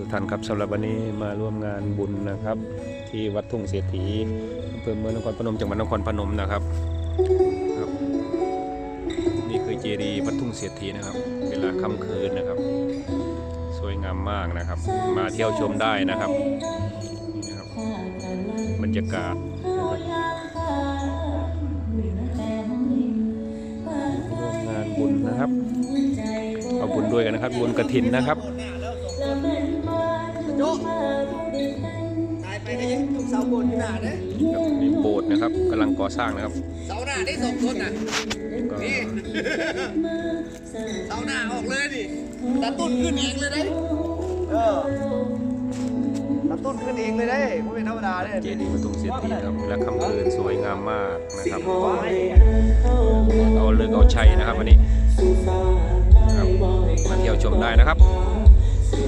ทุกท่านครับสำหรับวันนี้มาร่วมงานบุญนะครับ ที่วัดทุ่งเศรษฐีอำเภอเมืองนครพนมจังหวัดนครพนมนะครับครับนี่คือเจดีย์วัดทุ่งเศรษฐีนะครับ เวลาค่ำคืนนะครับ สวยงามมากนะครับ มาเที่ยวชมได้นะครับนี่นะครับบรรยากาศร่วมงานบุญนะครับเอาบุญด้วยกันนะครับบุญกระถินนะครับ ตายไปก็ยังถูกเสาโบนอยู่หน้าเด้ครับนี่โบสถ์นะครับกำลังก่อสร้างนะครับ เสาหน้าได้สองคนน่ะก็นี่เสาหน้าออกเลยนี่ตาตุ้นขึ้นเองเลยได้เออตาตุ้นขึ้นเองเลยได้ไม่เป็นธรรมดาเลยเจดีย์ประตูเศรษฐีครับและค่ำคืนสวยงามมากนะครับเอาเลิกเอาชัยนะครับวันนี้ครับมาเที่ยวชมได้นะครับ